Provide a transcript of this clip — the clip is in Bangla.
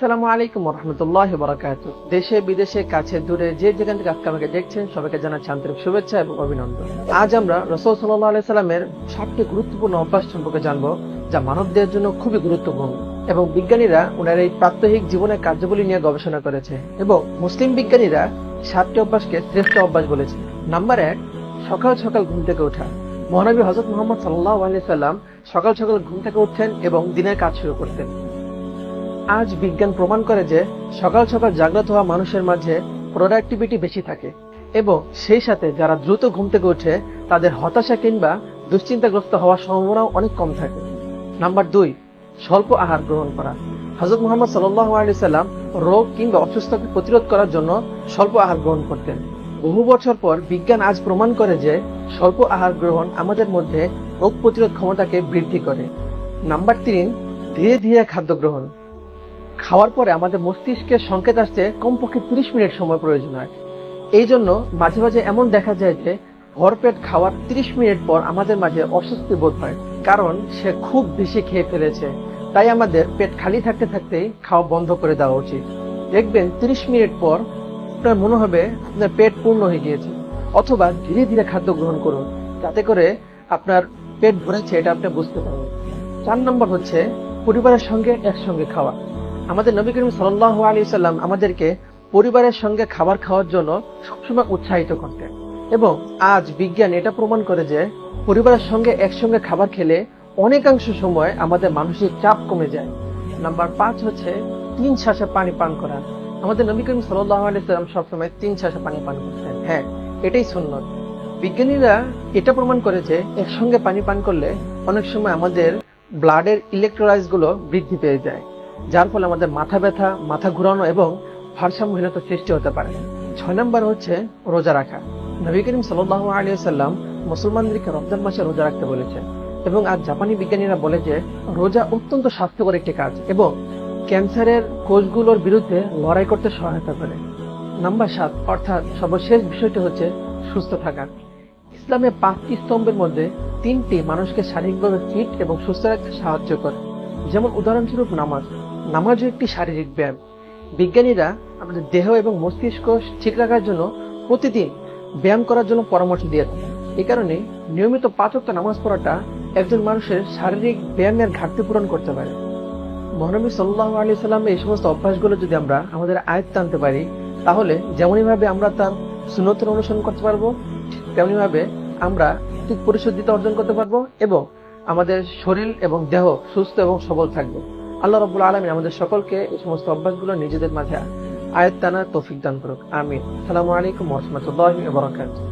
আসসালামু আলাইকুম রহমতুল্লাহ বরাকাত দেশে, বিদেশে, কাছে, দূরে, যে যেখান থেকে আজকে আমাকে দেখছেন, সবাইকে জানাচ্ছি আন্তরিক শুভেচ্ছা এবং অভিনন্দন। আজ আমরা রসুল সাল্লাহ আলাই সাল্লামের সাতটি গুরুত্বপূর্ণ অভ্যাস সম্পর্কে জানব, যা মানবদের জন্য খুবই গুরুত্বপূর্ণ এবং বিজ্ঞানীরা ওনার এই প্রাত্যহিক জীবনের কার্যাবলী নিয়ে গবেষণা করেছে এবং মুসলিম বিজ্ঞানীরা সাতটি অভ্যাসকে শ্রেষ্ঠ অভ্যাস বলেছে। নাম্বার এক, সকাল সকাল ঘুম থেকে ওঠা। মহানবী হজরত মোহাম্মদ সাল্লাহ আলি সাল্লাম সকাল সকাল ঘুম থেকে উঠতেন এবং দিনের কাজ শুরু করতেন। আজ বিজ্ঞান প্রমাণ করে যে সকাল সকাল জাগ্রত হওয়া মানুষের মাঝে প্রোডাক্টিভিটি বেশি থাকে এবং সেই সাথে যারা দ্রুত ঘুম থেকে ওঠে, তাদের হতাশা কিংবা দুশ্চিন্তাগ্রস্ত হওয়ার সম্ভাবনাও অনেক কম থাকে। নাম্বার দুই, স্বল্প আহার গ্রহণ করা। হজরত মোহাম্মদ সাল্লাহ আলি সাল্লাম রোগ কিংবা অসুস্থকে প্রতিরোধ করার জন্য স্বল্প আহার গ্রহণ করতেন। বহু বছর পর বিজ্ঞান আজ প্রমাণ করে যে স্বল্প আহার গ্রহণ আমাদের মধ্যে রোগ প্রতিরোধ ক্ষমতাকে বৃদ্ধি করে। নাম্বার তিন, ধীরে ধীরে খাদ্য গ্রহণ। খাওয়ার পরে আমাদের মস্তিষ্কে সংকেত আসতে কমপক্ষে তিরিশ মিনিট সময় প্রয়োজন হয়। এই জন্য মাঝে মাঝে এমন দেখা যায় যে ভরপেট খাওয়ার তিরিশ মিনিট পর আমাদের মাঝে অস্বস্তি বোধ হয়, কারণ সে খুব বেশি খেয়ে ফেলেছে। তাই আমাদের পেট খালি থাকতে থাকতেই খাওয়া বন্ধ করে দেওয়া উচিত। দেখবেন তিরিশ মিনিট পর আপনার মনে হবে আপনার পেট পূর্ণ হয়ে গিয়েছে, অথবা ধীরে ধীরে খাদ্য গ্রহণ করুন। যাতে করে আপনার পেট ভরেছে, এটা আপনি বুঝতে পারবেন। চার নম্বর হচ্ছে পরিবারের সঙ্গে একসঙ্গে খাওয়া। আমাদের নবী করিম সাল্লাহ আলী সাল্লাম আমাদেরকে পরিবারের সঙ্গে খাবার খাওয়ার জন্য সবসময় উৎসাহিত করতেন। এবং আজ বিজ্ঞান এটা প্রমাণ করে যে পরিবারের সঙ্গে একসঙ্গে খাবার খেলে অনেকাংশ সময় আমাদের মানসিক চাপ কমে যায়। নাম্বার পাঁচ হচ্ছে তিন শ্বাসে পানি পান করা। আমাদের নবী করিম সাল্লাহ আলী সাল্লাম সবসময় তিন শ্বাসে পানি পান করতেন। হ্যাঁ এটাই সুন্নত। বিজ্ঞানীরা এটা প্রমাণ করে যে একসঙ্গে পানি পান করলে অনেক সময় আমাদের ব্লাডের ইলেকট্রোলাইজগুলো বৃদ্ধি পেয়ে যায়। যার ফলে আমাদের মাথা ব্যথা, মাথা ঘুরানো এবং ভারসাম্যহীনতার সৃষ্টি হতে পারে। ছয় নম্বর হচ্ছে রোজা রাখা। নবী করিম সাল্লাহ আলী সাল্লাম মুসলমানদেরকে রমজান মাসে রোজা রাখতে বলেছেন এবং আজ জাপানি বিজ্ঞানীরা বলে যে, রোজা অত্যন্ত স্বাস্থ্যকর একটি কাজ এবং ক্যান্সারের কোষগুলোর বিরুদ্ধে লড়াই করতে সহায়তা করে। নাম্বার সাত, অর্থাৎ সর্বশেষ বিষয়টি হচ্ছে সুস্থ থাকা। ইসলামে পাঁচটি স্তম্ভের মধ্যে তিনটি মানুষকে শারীরিকভাবে ফিট এবং সুস্থ রাখতে সাহায্য করে। যেমন উদাহরণস্বরূপ নামাজ। নামাজও একটি শারীরিক ব্যায়াম। বিজ্ঞানীরা আমাদের দেহ এবং মস্তিষ্ক ঠিক রাখার জন্য প্রতিদিন ব্যায়াম করার জন্য পরামর্শ দিয়ে থাকে এই কারণে নিয়মিত পাঁচক্ত নামাজ পড়াটা একজন মানুষের শারীরিক ব্যায়ামের ঘাটতি পূরণ করতে পারে। মহানবী সাল্লাহ আলি সাল্লামের এই সমস্ত অভ্যাসগুলো যদি আমরা আমাদের আয়ত্ত আনতে পারি, তাহলে যেমনইভাবে আমরা তার সুনতের অনুসরণ করতে পারব তেমনি ভাবে আমরা ঠিক পরিশুদ্ধিতা অর্জন করতে পারব এবং আমাদের শরীর এবং দেহ সুস্থ এবং সবল থাকবে। আল্লাহ রবুল আলমী আমাদের সকলকে এই সমস্ত অভ্যাসগুলো নিজেদের মাঝে আয়ত্তানা তৌফিক দান করুক। আমিন। সালামু আলাইকুম রহমতুল্লাহ বরকাত